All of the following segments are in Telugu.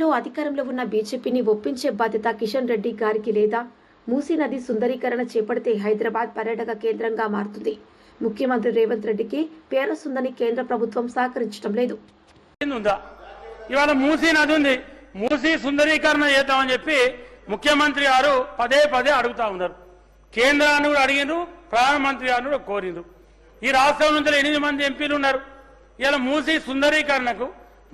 అధికారంలో ఉన్న బీజేపీని ఒప్పించే బాధ్యత కిషన్ రెడ్డి గారికి లేదా? మూసీ నది సుందరీకరణ చేపడితే హైదరాబాద్ పర్యాటక కేంద్రంగా మారుతుంది. ముఖ్యమంత్రి రేవంత్ రెడ్డికి పేరొస్తుందని కేంద్ర ప్రభుత్వం సహకరించడం లేదు. ఉందా ఇవాళ మూసీ నది ఉంది. మూసీ సుందరీకరణ చేద్దామని చెప్పి ముఖ్యమంత్రి గారు పదే పదే అడుగుతా ఉన్నారు. కేంద్రాన్ని కూడా అడిగినారు ప్రధానమంత్రి గారిని కూడా కోరిండ్రు. ఈ రాష్ట్రం నుంచి ఎనిమిది మంది ఎంపీలు ఉన్నారు. ఇలా మూసీ సుందరీకరణకు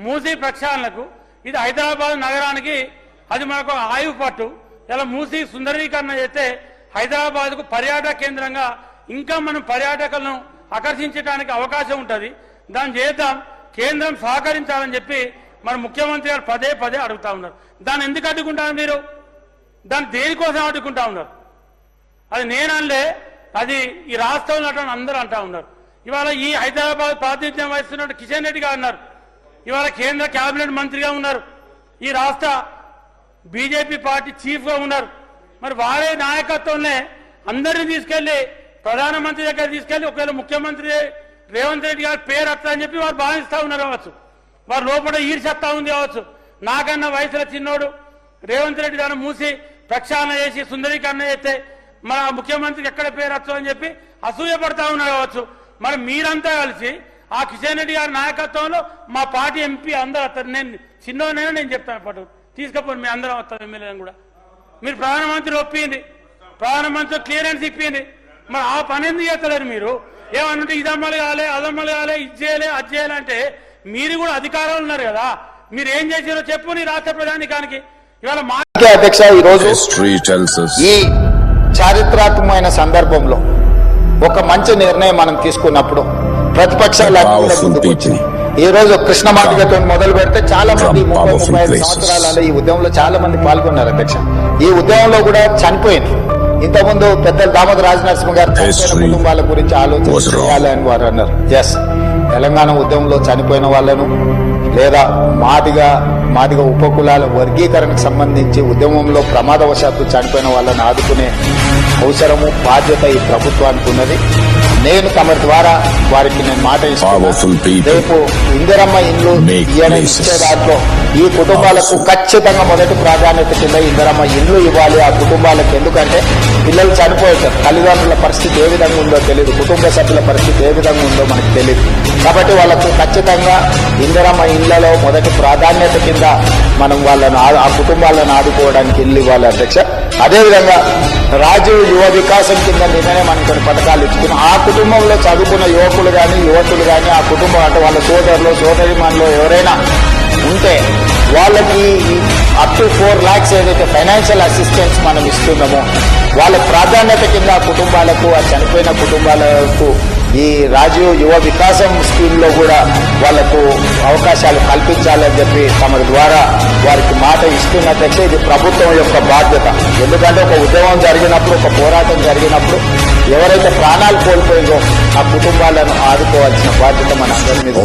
మూసీ ప్రక్షాళనకు ఇది హైదరాబాద్ నగరానికి అది మనకు ఆయువు పట్టు. ఇలా మూసి సుందరీకరణ చేస్తే హైదరాబాద్కు పర్యాటక కేంద్రంగా ఇంకా మనం పర్యాటకులను ఆకర్షించడానికి అవకాశం ఉంటుంది. దాన్ని చేద్దాం. కేంద్రం సహకరించాలని చెప్పి మన ముఖ్యమంత్రి గారు పదే పదే అడుగుతా ఉన్నారు. దాన్ని ఎందుకు అడ్డుకుంటారు మీరు? దాన్ని దేనికోసం అడ్డుకుంటా ఉన్నారు? అది నేనలే అది ఈ రాష్ట్రంలో అటువంటి అందరూ అంటా ఉన్నారు. ఇవాళ ఈ హైదరాబాద్ ప్రాతినిధ్యం వహిస్తున్న కిషన్ రెడ్డి గారు అన్నారు. ఇవాళ కేంద్ర కేబినెట్ మంత్రిగా ఉన్నారు. ఈ రాష్ట్ర బీజేపీ పార్టీ చీఫ్గా ఉన్నారు. మరి వారే నాయకత్వంలో అందరినీ తీసుకెళ్ళి ప్రధానమంత్రి దగ్గర తీసుకెళ్ళి ఒకవేళ ముఖ్యమంత్రి రేవంత్ రెడ్డి గారి పేరు అట్లా అని చెప్పి వారు భావిస్తూ ఉన్నారు కావచ్చు. వారు లోపల ఈర్షత్తా ఉంది కావచ్చు. నాకన్నా వయసులో చిన్నోడు రేవంత్ రెడ్డి దాన్ని మూసి ప్రక్షాళన చేసి సుందరీకరణ చేస్తే మన ముఖ్యమంత్రికి ఎక్కడ పేరు వచ్చు అని చెప్పి అసూయ పడతా ఉన్నారు కావచ్చు. మరి మీరంతా కలిసి ఆ కిషన్ రెడ్డి గారి నాయకత్వంలో మా పార్టీ ఎంపీ అందరూ వస్తారు. నేను చిన్నోనైనా నేను చెప్తాను పట్టు తీసుకపోండి మీ అందరం వస్తాం ఎమ్మెల్యేలను కూడా. మీరు ప్రధానమంత్రి ఒప్పింది. ప్రధానమంత్రి క్లియరెన్స్ ఇప్పింది. మరి ఆ పని ఎందుకు చేస్తలేరు మీరు? ఏమన్నంటే ఇదమ్మలు కాలే అదమ్మలు కాలే ఇది చేయలే అది చేయాలంటే మీరు కూడా అధికారంలో ఉన్నారు కదా. మీరు ఏం చేసారో చెప్పు నీ రాష్ట్ర ప్రధానికానికి ఇవాళ మా అధ్యక్ష ఈరోజు tells us. ఈ చారిత్రాత్మకమైన సందర్భంలో ఒక మంచి నిర్ణయం మనం తీసుకున్నప్పుడు ప్రతిపక్షాలు. ఈ రోజు కృష్ణ మాదిగతో మొదలు పెడితే చాలా మంది ముప్పై ముప్పై ఐదు సంవత్సరాలలో ఈ ఉద్యమంలో చాలా మంది పాల్గొన్నారు అధ్యక్ష. ఈ ఉద్యమంలో కూడా చనిపోయింది. ఇంతకుముందు పెద్దలు దామోదర రాజనరసింహ గారు కుటుంబాల గురించి ఆలోచన. చేయాలని వారు అన్నారు. ఎస్ తెలంగాణ ఉద్యమంలో చనిపోయిన వాళ్ళను లేదా మాదిగా మాదిగా ఉపకులాల వర్గీకరణకు సంబంధించి ఉద్యమంలో ప్రమాదవశాత్తు చనిపోయిన వాళ్ళని ఆదుకునే అవసరము బాధ్యత ఈ ప్రభుత్వానికి ఉన్నది. నేను తమ ద్వారా వారికి నేను మాట రేపు ఇందిరమ్మ. ఇచ్చే దాంట్లో ఈ కుటుంబాలకు ఖచ్చితంగా మొదటి ప్రాధాన్యత కింద ఇందిరమ్మ ఇండ్లు ఇవ్వాలి. ఆ కుటుంబాలకు ఎందుకంటే పిల్లలు చనిపోతారు తల్లిదండ్రుల పరిస్థితి ఏ విధంగా ఉందో తెలియదు కుటుంబ సభ్యుల పరిస్థితి ఏ విధంగా ఉందో మనకు తెలియదు కాబట్టి వాళ్ళకు ఖచ్చితంగా ఇందిరమ్మ ఇళ్ళలో మొదటి ప్రాధాన్యత కింద మనం వాళ్ళను ఆ- ఆ కుటుంబాలను ఆదుకోవడానికి ఇల్లు ఇవ్వాలి అధ్యక్ష. అదేవిధంగా రాజీవ్ యువ వికాసం కింద నిన్ననే మనం కొన్ని పథకాలు ఇచ్చుకున్నాం ఆ కుటుంబంలో చదువుకున్న యువకులు కానీ యువతులు కానీ ఆ కుటుంబం అంటే వాళ్ళ సోదరులు సోదరిమానులు ఎవరైనా ఉంటే వాళ్ళకి అప్ టు ఫోర్ ల్యాక్స్ ఏదైతే ఫైనాన్షియల్ అసిస్టెన్స్ మనం ఇస్తున్నామో వాళ్ళ ప్రాధాన్యత కింద ఆ కుటుంబాలకు ఆ చనిపోయిన కుటుంబాలకు ఈ రాజీవ్ యువ వికాసం స్కీమ్లో కూడా వాళ్ళకు అవకాశాలు కల్పించాలని చెప్పి తమ ద్వారా వారికి మాట ఇస్తున్న అధ్యక్ష ఇది ప్రభుత్వం యొక్క బాధ్యత. ఎందుకంటే ఒక ఉద్యమం జరిగినప్పుడు ఒక పోరాటం జరిగినప్పుడు ఎవరైతే ప్రాణాలు కోల్పోయిందో ఆ కుటుంబాలను ఆదుకోవాల్సిన బాధ్యత మన అందరి మీద